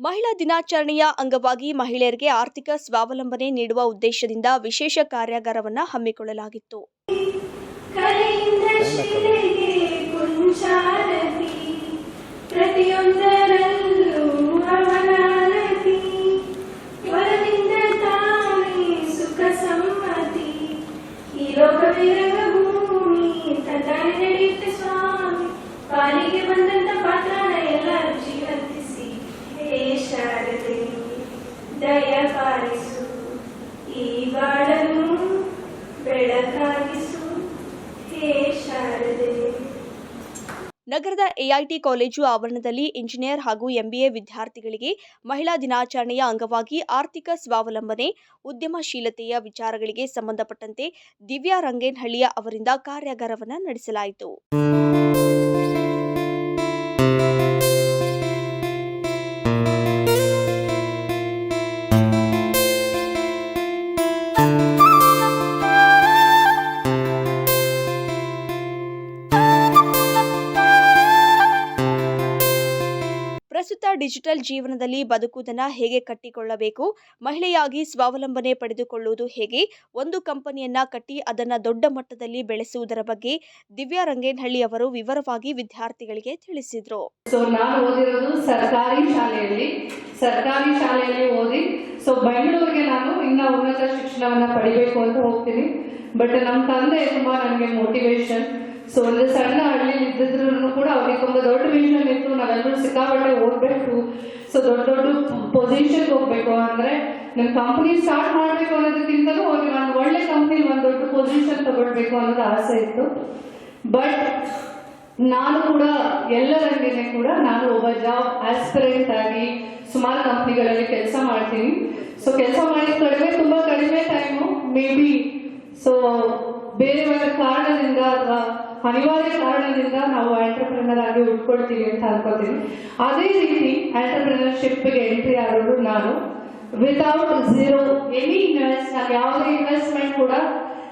ಮಹಿಳಾ ದಿನಾಚರಣೆಯ ಅಂಗವಾಗಿ ಮಹಿಳೆಯರಿಗೆ ಆರ್ಥಿಕ ಸ್ವಾವಲಂಬನೆ ನೀಡುವ ಉದ್ದೇಶದಿಂದ ವಿಶೇಷ ಕಾರ್ಯಾಗಾರವನ್ನು ಹಮ್ಮಿಕೊಳ್ಳಲಾಗಿತ್ತು. ಪ್ರತಿಯೊಂದರಲ್ಲೂ ಅವನಾರತಿ ದಯ ಪಾಲಿಸು ಈ ಬಾಳನ್ನು ಬೆಳಕಾಗಿಸು ಹೇ ಶಾರದೆ. ನಗರದ ಎಐಟಿ ಕಾಲೇಜು ಆವರಣದಲ್ಲಿ ಇಂಜಿನಿಯರ್ ಹಾಗೂ ಎಂಬಿಎ ವಿದ್ಯಾರ್ಥಿಗಳಿಗೆ ಮಹಿಳಾ ದಿನಾಚರಣೆಯ ಅಂಗವಾಗಿ ಆರ್ಥಿಕ ಸ್ವಾವಲಂಬನೆ, ಉದ್ಯಮಶೀಲತೆಯ ವಿಚಾರಗಳಿಗೆ ಸಂಬಂಧಪಟ್ಟಂತೆ ದಿವ್ಯಾ ರಂಗೇನಹಳ್ಳಿಯ ಅವರಿಂದ ಕಾರ್ಯಾಗಾರವನ್ನು ನಡೆಸಲಾಯಿತು. ಡಿಜಿಟಲ್ ಜೀವನದಲ್ಲಿ ಬದುಕುವುದನ್ನು ಹೇಗೆ ಕಟ್ಟಿಕೊಳ್ಳಬೇಕು? ಮಹಿಳೆಯಾಗಿ ಸ್ವಾವಲಂಬನೆ ಪಡೆದುಕೊಳ್ಳುವುದು ಹೇಗೆ? ಒಂದು ಕಂಪನಿಯನ್ನ ಕಟ್ಟಿ ಅದನ್ನು ದೊಡ್ಡ ಮಟ್ಟದಲ್ಲಿ ಬೆಳೆಸುವುದರ ಬಗ್ಗೆ ದಿವ್ಯಾ ರಂಗೇನಹಳ್ಳಿ ಅವರು ವಿವರವಾಗಿ ವಿದ್ಯಾರ್ಥಿಗಳಿಗೆ ತಿಳಿಸಿದರು. ಸೊ ನಾನು ಓದಿರೋದು ಸರ್ಕಾರಿ ಶಾಲೆಯಲ್ಲಿ ಸರ್ಕಾರಿ ಶಾಲೆಯಲ್ಲಿ ಓದಿ ಸೊ ಬೆಂಗಳೂರಿಗೆ ನಾನು ಇನ್ನ ಉನ್ನತ ಶಿಕ್ಷಣವನ್ನ ಪಡಿಬೇಕು ಅಂತ ಹೋಗ್ತೀನಿ. ಬಟ್ ನಮ್ಮ ತಂದೆ ತುಂಬಾ ನನಗೆ ಮೋಟಿವೇಶನ್ ಸೊ ಒಂದು ಸಣ್ಣ ಹಳ್ಳಿ ಇದ್ದಿದ್ರು ಕೂಡ ಅವ್ರಿಗೆ ಒಂದು ದೊಡ್ಡ ವಿಷನ್ ಇತ್ತು. ನಾವೆಲ್ಲರೂ ಸಿಕ್ಕಾಪಟ್ಟೆ ಓದಬೇಕು ಸೊ ದೊಡ್ಡ ದೊಡ್ಡ ಪೊಸಿಷನ್ಗೆ ಹೋಗ್ಬೇಕು. ಅಂದ್ರೆ ನನ್ನ ಕಂಪನಿ ಸ್ಟಾರ್ಟ್ ಮಾಡಬೇಕು ಅನ್ನೋದಕ್ಕಿಂತಲೂ ಅವ್ರಿಗೆ ಒಂದು ಒಳ್ಳೆ ಕಂಪ್ನಿ ಒಂದು ದೊಡ್ಡ ಪೊಸಿಷನ್ ತಗೊಳ್ಬೇಕು ಅನ್ನೋದು ಆಸೆ ಇತ್ತು. ಬಟ್ ನಾನು ಕೂಡ ಎಲ್ಲರಂಗೇನೆ ಕೂಡ ನಾನು ಒಬ್ಬ ಜಾಬ್ ಆಸ್ಪಿರೆಂಟ್ ಆಗಿ ಸುಮಾರು ಕಂಪ್ನಿಗಳಲ್ಲಿ ಕೆಲಸ ಮಾಡ್ತೀನಿ. ಸೊ ಕೆಲಸ ಮಾಡಿದ ಕಡಿಮೆ, ತುಂಬಾ ಕಡಿಮೆ ಟೈಮು ಮೇ ಬಿ ಸೊ ಬೇರೆ ಬೇರೆ ಕಾರಣದಿಂದ ಅಥವಾ ಅನಿವಾರ್ಯ ಕಾರಣದಿಂದ ನಾವು ಆಂಟರ್ಪ್ರಿನರ್ ಆಗಿ ಉಟ್ಕೊಳ್ತೀವಿ ಅಂತ ಅನ್ಕೋತೀನಿ. ಅದೇ ರೀತಿ ಆಂಟರ್ಪ್ರಿನರ್ಶಿಪ್ಗೆ ಎಂಟ್ರಿ ಆಗೋದು ನಾನು. ವಿತೌಟ್ ಝೀರೋ ಎನಿ ಇನ್ವೆಸ್ಟ್ ನಾನು ಯಾವುದೇ ಇನ್ವೆಸ್ಟ್ಮೆಂಟ್ ಕೂಡ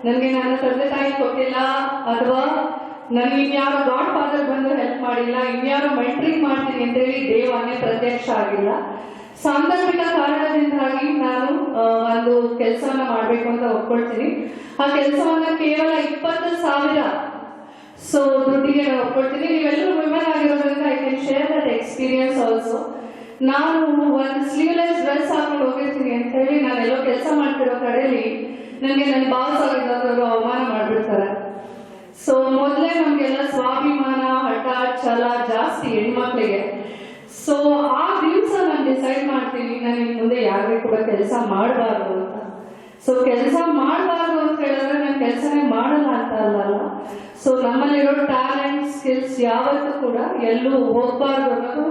ನನಗೆ ನನ್ನ ತಂದೆ ತಾಯಿ ಕೊಟ್ಟಿಲ್ಲ ಅಥವಾ ನನಗೆ ಇನ್ಯಾರು ಗಾಡ್ ಫಾದರ್ ಬಂದು ಹೆಲ್ಪ್ ಮಾಡಿಲ್ಲ, ಇನ್ಯಾರು ಮೆಂಟ್ರಿಂಗ್ ಮಾಡ್ತೀನಿ ಅಂತ ಹೇಳಿ ದೇವನ್ನೇ ಪ್ರತ್ಯಕ್ಷ ಆಗಿಲ್ಲ. ಸಾಂದರ್ಭಿಕ ಕಾರಣದಿಂದಾಗಿ ನಾನು ಒಂದು ಕೆಲಸವನ್ನ ಮಾಡಬೇಕು ಅಂತ ಒಪ್ಕೊಳ್ತೀನಿ. ಆ ಕೆಲಸವನ್ನ ಕೇವಲ ಇಪ್ಪತ್ತು ಸಾವಿರ ಸೊ ದುಡ್ಡಿಗೆ ನಾನು ಒಪ್ಕೊಳ್ತೀನಿ ನೀವೆಲ್ಲರೂ ವಿಮೆನ್ ಆಗಿರೋದ್ರಿಂದ I can share that experience also ನಾನು ಒಂದು ಸ್ಲೀವ್ಲೆಸ್ ಡ್ರೆಸ್ ಹಾಕೊಂಡು ಹೋಗಿರ್ತೀನಿ ಅಂತ ಹೇಳಿ ನಾನೆಲ್ಲೋ ಕೆಲಸ ಮಾಡ್ತಿರೋ ಕಡೆಯಲ್ಲಿ ನನಗೆ ನನ್ನ ಬಾಸ್ ಆಗಿದ್ದವರು ಅವಮಾನ ಮಾಡಿಬಿಡ್ತಾರೆ. ಸೊ ಮೊದಲೇ ನಮಗೆಲ್ಲ ಸ್ವಾಭಿಮಾನ, ಹಠ, ಛಲ ಜಾಸ್ತಿ ಹೆಣ್ಮಕ್ಳಿಗೆ. ಸೊ ಆ ದಿವಸ ನಾನು ಡಿಸೈಡ್ ಮಾಡ್ತೀನಿ, ನಾನು ಇನ್ನು ಮುಂದೆ ಯಾರಿಗೂ ಕೂಡ ಕೆಲಸ ಮಾಡಬಾರ್ದು ಅಂತ. ಸೊ ಕೆಲಸ ಮಾಡಬಾರ್ದು ಅಂತ ಹೇಳಿದ್ರೆ ನಾನು ಕೆಲಸನೇ ಮಾಡಲ್ಲ ಅಂತ ಸ್ಕಿಲ್ಸ್ ಯಾವತ್ತೂ ಕೂಡ ಎಲ್ಲೂ ಹೋಗ್ಬಾರ್ದು ಅನ್ನೋದು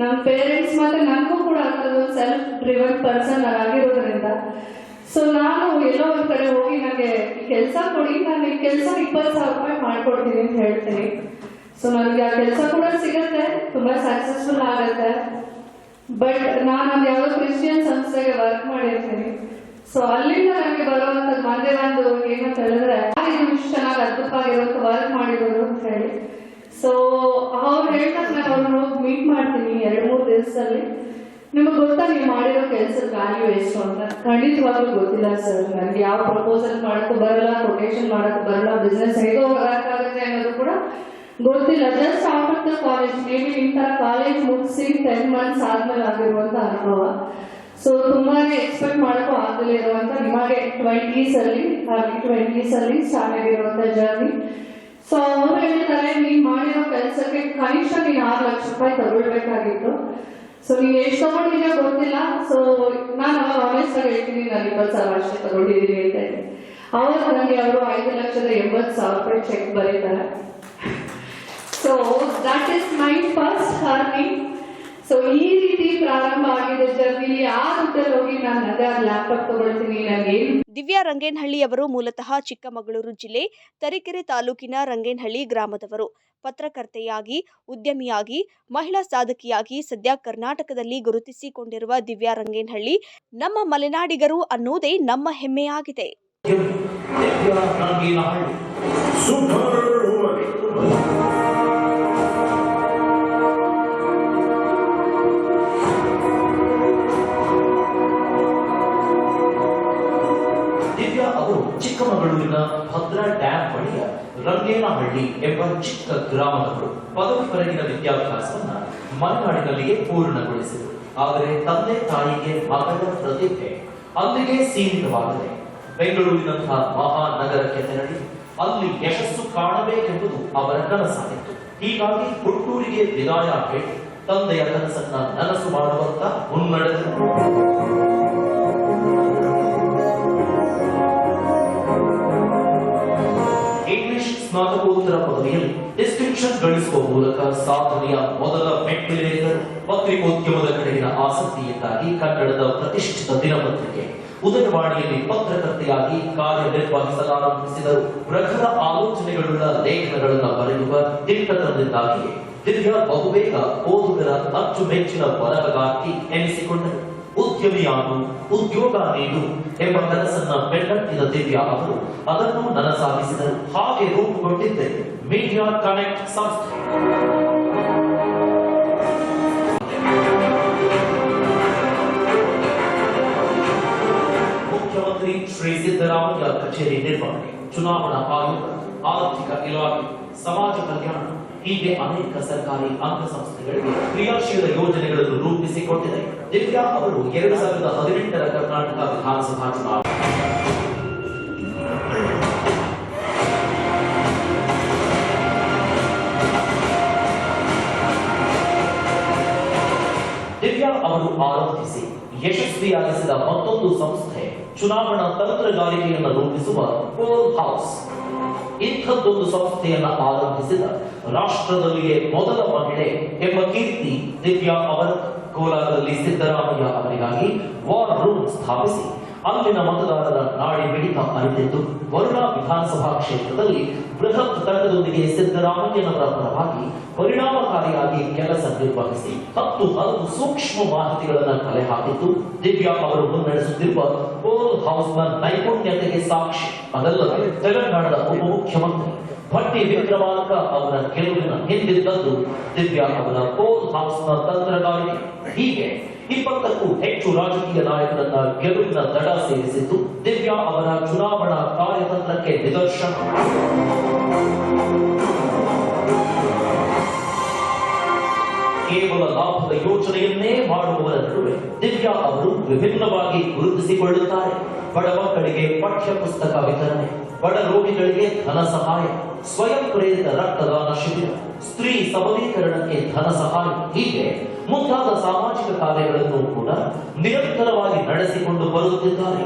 ನಮ್ಮ ಪೇರೆಂಟ್ಸ್ ಮತ್ತೆ ನನಗೂ ಕೂಡ ಅಂಥದ್ದು ಸೆಲ್ಫ್ ಡ್ರಿವನ್ ಪರ್ಸನ್ ಆಗಿರೋದ್ರಿಂದ. ಸೊ ನಾನು ಎಲ್ಲೋ ಒಂದ್ ಕಡೆ ಹೋಗಿ ನನಗೆ ಕೆಲಸ ಕೊಡಿ, ನಾನು ಈ ಕೆಲಸ ಇಪ್ಪತ್ತು ಸಾವಿರ ರೂಪಾಯಿ ಮಾಡ್ಕೊಡ್ತೀನಿ ಅಂತ ಹೇಳ್ತೀನಿ. ಸೊ ನನಗೆ ಆ ಕೆಲಸ ಕೂಡ ಸಿಗುತ್ತೆ, ತುಂಬಾ ಸಕ್ಸಸ್ಫುಲ್ ಆಗುತ್ತೆ. ಬಟ್ ನಾನು ಒಂದು ಕ್ರಿಶ್ಚಿಯನ್ ಸಂಸ್ಥೆಗೆ ವರ್ಕ್ ಮಾಡಿರ್ತೀನಿ. ಸೊ ಅಲ್ಲಿಂದ ನನಗೆ ಬರುವಂತ ಮಂದಿರ ಒಂದು ಏನಂತ ಹೇಳಿದ್ರೆ ಇಷ್ಟು ಚೆನ್ನಾಗಿ ಅದ್ಭುತವಾಗಿರುವಂತ ವರ್ಕ್ ಮಾಡಿರೋದು ಅಂತ ಹೇಳಿ. ಸೊ ಅವ್ರು ಹೇಳ್ತಾರೆ ನಾನು ಅವ್ರನ್ನ ಹೋಗಿ ಮೀಟ್ ಮಾಡ್ತೀನಿ ಎರಡು ಮೂರು ದಿವಸದಲ್ಲಿ. ನಿಮಗೆ ಗೊತ್ತಾ, ನೀವು ಮಾಡಿರೋ ಕೆಲಸದ ವ್ಯಾಲ್ಯೂ ಎಷ್ಟು ಅಂತ? ಖಂಡಿತವಾಗ್ಲೂ ಗೊತ್ತಿಲ್ಲ ಸರ್ ನನಗೆ ಯಾವ ಪ್ರಪೋಸಲ್ ಮಾಡಕ್ಕೂ ಬರಲ್ಲ ಕೊಟೇಶನ್ ಮಾಡೋಕ್ಕೂ ಬರಲ್ಲ ಬಿಸ್ನೆಸ್ ಹೇಗೋ ಬರೋಕ್ಕಾಗುತ್ತೆ ಅನ್ನೋದು ಕೂಡ ಗೊತ್ತಿಲ್ಲ. Just after the college maybe ನಿಮ್ ತರ ಕಾಲೇಜ್ ಮುಗಿಸಿ ಟೆನ್ ಮಂತ್ಸ್ ಆದ್ಮೇಲೆ ಆಗಿರುವಂತ ಅನುಭವ. ಸೊ ತುಂಬಾನೇ ಎಕ್ಸ್ಪೆಕ್ಟ್ ಮಾಡಕ್ಕೂ ಆಗದೇ ಇರುವಂತ ನಿಮಗೆ ಟ್ವೆಂಟೀಸ್ ಅಲ್ಲಿ, ಹಾಗೆ ಟ್ವೆಂಟೀಸ್ ಅಲ್ಲಿ ಸ್ಟಾರ್ಟ್ ಆಗಿರುವಂತ ಜರ್ನಿ ಸೊ ಅವರು ಹೇಳ್ತಾರೆ ಕನಿಷ್ಠ ನೀನ್ ಆರು ಲಕ್ಷ ರೂಪಾಯಿ ತಗೊಳ್ಬೇಕಾಗಿತ್ತು. ಸೊ ನೀವು ಎಷ್ಟು ತಗೊಂಡಿದ್ಯೋ ಗೊತ್ತಿಲ್ಲ. ಸೊ ನಾನು ಅವಾಗ ಹೇಳ್ತೀನಿ, ನಾನು ಇಪ್ಪತ್ತು ಸಾವಿರ ಅಷ್ಟೇ ತಗೊಂಡಿದ್ದೀನಿ ಅಂತ ಹೇಳಿ. ಅವಾಗ ನನಗೆ ಅವರು ಐದು ಲಕ್ಷದ ಎಂಬತ್ತು ಸಾವಿರ ರೂಪಾಯಿ ಚೆಕ್ ಬರೀತಾರೆ. So that is my first earning so ಈ ರೀತಿ ಪ್ರಾರಂಭ ಆಗಿದೆ. ಜರ್ನಿ ಆ ದುಡ್ಡಲ್ಲಿ ಹೋಗಿ. ನಾನು ಅದೇ ಲ್ಯಾಪ್ಟಾಪ್ ತಗೊಳ್ತೀನಿ. ನನಗೆ ದಿವ್ಯಾ ರಂಗೇನಹಳ್ಳಿ ಅವರು ಮೂಲತಃ ಚಿಕ್ಕಮಗಳೂರು ಜಿಲ್ಲೆ ತರೀಕೆರೆ ತಾಲೂಕಿನ ರಂಗೇನಹಳ್ಳಿ ಗ್ರಾಮದವರು. ಪತ್ರಕರ್ತೆಯಾಗಿ ಉದ್ಯಮಿಯಾಗಿ ಮಹಿಳಾ ಸಾಧಕಿಯಾಗಿ ಸದ್ಯ ಕರ್ನಾಟಕದಲ್ಲಿ ಗುರುತಿಸಿಕೊಂಡಿರುವ ದಿವ್ಯಾ ರಂಗೇನಹಳ್ಳಿ ನಮ್ಮ ಮಲೆನಾಡಿಗರು ಅನ್ನುವುದೇ ನಮ್ಮ ಹೆಮ್ಮೆಯಾಗಿದೆ. ರಂಗೇನಹಳ್ಳಿ ಎಂಬ ಚಿಕ್ಕ ಗ್ರಾಮದವರು ಪದವಿವರೆಗಿನ ವಿದ್ಯಾಭ್ಯಾಸವನ್ನ ಮಲೆನಾಡಿನಲ್ಲಿಯೇ ಪೂರ್ಣಗೊಳಿಸಿದರು. ಆದರೆ ತಂದೆ ತಾಯಿಗೆ ಮಗಳ ಪ್ರತಿಭೆ ಅಲ್ಲಿಗೆ ಸೀಮಿತವಾಗದೆ ಬೆಂಗಳೂರಿನಂತಹ ಮಹಾನಗರಕ್ಕೆ ತೆರಳಿ ಅಲ್ಲಿ ಯಶಸ್ಸು ಕಾಣಬೇಕೆಂಬುದು ಅವರ ಕನಸಾಗಿತ್ತು. ಹೀಗಾಗಿ ಹುಟ್ಟೂರಿಗೆ ವಿದಾಯ ಹೇಳಿ ತಂದೆಯ ಕನಸನ್ನ ನನಸು ಮಾಡುವಂತ ಮುನ್ನಡೆದರು. ಸ್ನಾತಕೋತ್ತರ ಪದವಿಯಲ್ಲಿ ಡಿಸ್ಟಿಂಕ್ಷನ್ ಗಳಿಸುವ ಮೂಲಕ ಸಾಧನೆಯ ಮೊದಲ ಮೆಟ್ಟಿಲೇರಿದರು. ಪತ್ರಿಕೋದ್ಯಮದ ಕಡೆಗಿನ ಆಸಕ್ತಿಯಿಂದಾಗಿ ಕನ್ನಡದ ಪ್ರತಿಷ್ಠಿತ ದಿನಪತ್ರಿಕೆ ಉದಯವಾಣಿಯಲ್ಲಿ ಪತ್ರಕರ್ತೆಯಾಗಿ ಕಾರ್ಯನಿರ್ವಹಿಸಲಾರಂಭಿಸಿದರು. ಪ್ರಖರ ಆಲೋಚನೆಗಳುಳ್ಳ ಲೇಖನಗಳನ್ನು ಬರೆಯುವ ದಿಟ್ಟತನದಿಂದಾಗಿಯೇ ದಿವ್ಯ ಬಹುಬೇಗ ಓದುಗರ ಅಚ್ಚುಮೆಚ್ಚಿನ ಬರಹಗಾರ್ತಿ ಎನಿಸಿಕೊಂಡರು. ಉದ್ಯಮಿಯಾಗು ಉದ್ಯೋಗ ನೀಡು ಎಂಬ ಕನಸನ್ನ ಬೆನ್ನಟ್ಟಿದ ದಿವ್ಯಾ ಅವರು ಅದನ್ನು ನನಸಾಗಿಸಿದರು ಹಾಗೆ ರೂಪುಗೊಂಡಿದ್ದೆ ಮೀಡಿಯಾ ಕನೆಕ್ಟ್ ಸಂಸ್ಥೆ ಮುಖ್ಯಮಂತ್ರಿ ಶ್ರೀ ಸಿದ್ದರಾಮಯ್ಯ ಕಚೇರಿ ನಿರ್ವಹಣೆ ಚುನಾವಣಾ ಆಯೋಗ ಆರ್ಥಿಕ ಇಲಾಖೆ ಸಮಾಜ ಕಲ್ಯಾಣ ಹೀಗೆ ಅನೇಕ ಸರ್ಕಾರಿ ಅಂಗಸಂಸ್ಥೆಗಳಿಗೆ ಕ್ರಿಯಾಶೀಲ ಯೋಜನೆಗಳನ್ನು ರೂಪಿಸಿಕೊಟ್ಟಿದೆ. ದಿವ್ಯಾ ಅವರು ಎರಡು ಸಾವಿರದ ಹದಿನೆಂಟರ ಕರ್ನಾಟಕ ವಿಧಾನಸಭಾ ಚುನಾವಣೆ. ದಿವ್ಯಾ ಅವರು ಆರಂಭಿಸಿ ಯಶಸ್ವಿಯಾಗಿಸಿದ ಮತ್ತೊಂದು ಸಂಸ್ಥೆ, ಚುನಾವಣಾ ತಂತ್ರಗಾರಿಕೆಯನ್ನು ರೂಪಿಸುವ ಪೋಲ್ ಹೌಸ್ ಇಂಥದ್ದೊಂದು ಸಂಸ್ಥೆಯನ್ನ ಆರಂಭಿಸಿದ ರಾಷ್ಟ್ರದಲ್ಲಿಯೇ ಮೊದಲ ಮಹಿಳೆ ಎಂಬ ಕೀರ್ತಿ ದಿವ್ಯಾ ಅವರ ಕೋಲಾರದಲ್ಲಿ ಸಿದ್ದರಾಮಯ್ಯ ಅವರಿಗಾಗಿ ವಾರ್ ರೂಮ್ ಸ್ಥಾಪಿಸಿ. ಅಲ್ಲಿನ ಮತದಾರರ ನಾಡಿ ಮಿಡಿತ ಅರಿತಿದ್ದು ವರುಣಾ ವಿಧಾನಸಭಾ ಕ್ಷೇತ್ರದಲ್ಲಿ ಬೃಹತ್ ತಂಡದೊಂದಿಗೆ ಸಿದ್ದರಾಮಯ್ಯನವರ ಪರವಾಗಿ ಪರಿಣಾಮಕಾರಿಯಾಗಿ ಕೆಲಸ ನಿರ್ವಹಿಸಿ ಹತ್ತು ಹಲವು ಸೂಕ್ಷ್ಮ ಮಾಹಿತಿಗಳನ್ನು ಕಲೆ ಹಾಕಿದ್ದು ದಿವ್ಯಾ ಅವರು ಮುನ್ನಡೆಸುತ್ತಿರುವ ಕೋಲ್ ಹೌಸ್ನ ನೈಪುಣ್ಯತೆಗೆ ಸಾಕ್ಷಿ. ಅದಲ್ಲದೆ ತೆಲಂಗಾಣದ ಉಪಮುಖ್ಯಮಂತ್ರಿ ಭಟ್ಟಿ ವಿಕ್ರಮಾರ್ಕ ಅವರ ಗೆಲುವಿನ ಹಿಂದಿದ್ದದ್ದು ದಿವ್ಯಾ ಅವರ ಪೋಲ್ ಹೌಸ್ನ ತಂತ್ರಗಾರಿಕೆ. ಹೀಗೆ ಇಪ್ಪತ್ತಕ್ಕೂ ಹೆಚ್ಚು ರಾಜಕೀಯ ನಾಯಕರನ್ನ ಗೆಲುವಿನ ದಡ ಸೇರಿಸಿದ್ದು ದಿವ್ಯಾ ಅವರ ಚುನಾವಣಾ ಕಾರ್ಯತಂತ್ರಕ್ಕೆ ನಿದರ್ಶನ. ಕೇವಲ ಲಾಭದ ಯೋಚನೆಯನ್ನೇ ಮಾಡುವವರ ನಡುವೆ ದಿವ್ಯಾ ಅವರು ವಿಭಿನ್ನವಾಗಿ ಗುರುತಿಸಿಕೊಳ್ಳುತ್ತಾರೆ. ಬಡ ಮಕ್ಕಳಿಗೆ ಪಠ್ಯ ಪುಸ್ತಕ ವಿತರಣೆ, ಬಡ ರೋಗಿಗಳಿಗೆ ಧನ ಸಹಾಯ, ಸ್ವಯಂ ಪ್ರೇರಿತ ರಕ್ತದಾನ ಶಿಬಿರ, ಸ್ತ್ರೀ ಸಬಲೀಕರಣಕ್ಕೆ ಧನ ಸಹಾಯ ಹೀಗೆ ಮುಂತಾದ ಸಾಮಾಜಿಕ ಕಾರ್ಯಗಳನ್ನು ಕೂಡ ನಿರಂತರವಾಗಿ ನಡೆಸಿಕೊಂಡು ಬರುತ್ತಿದ್ದಾರೆ.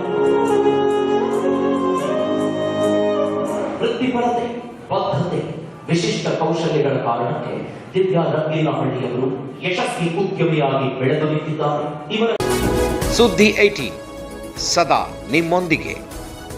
ವೃತ್ತಿಪರತೆ, ಬದ್ಧತೆ, ವಿಶಿಷ್ಟ ಕೌಶಲ್ಯಗಳ ಕಾರಣಕ್ಕೆ ದಿವ್ಯಾ ರಂಗೇನಹಳ್ಳಿಯವರು ಯಶಸ್ವಿ ಉದ್ಯಮಿಯಾಗಿ ಬೆಳೆದು ನಿಂತಿದ್ದಾರೆ. ಇವರ ಸುದ್ದಿ ಐಟಿ ಸದಾ ನಿಮ್ಮೊಂದಿಗೆ.